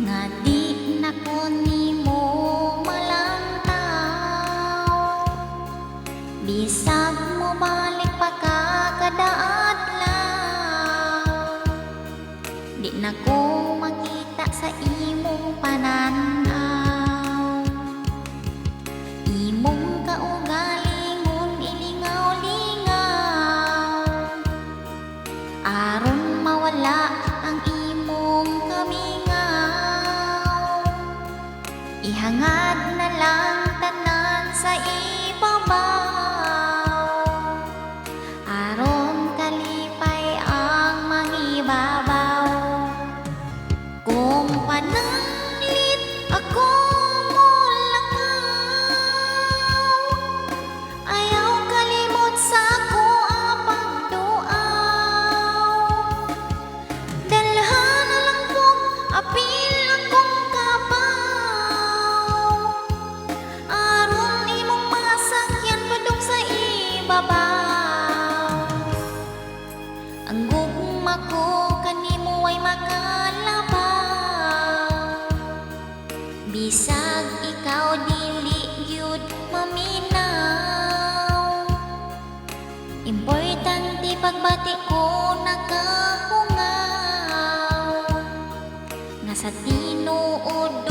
nga nimo malantaw. Bisag mo balik pa ka kadaadlaw di na ko makita sa imong panan Ihangad na lang tanan sa ibabaw Aron kalipay ang mangibabaw Kung pananglit Ang gugma ko kanimo ay makalabaw Bisag ikaw dili gyud maminaw. Importante pagbati ko nakahungaw. Nga sa tinuod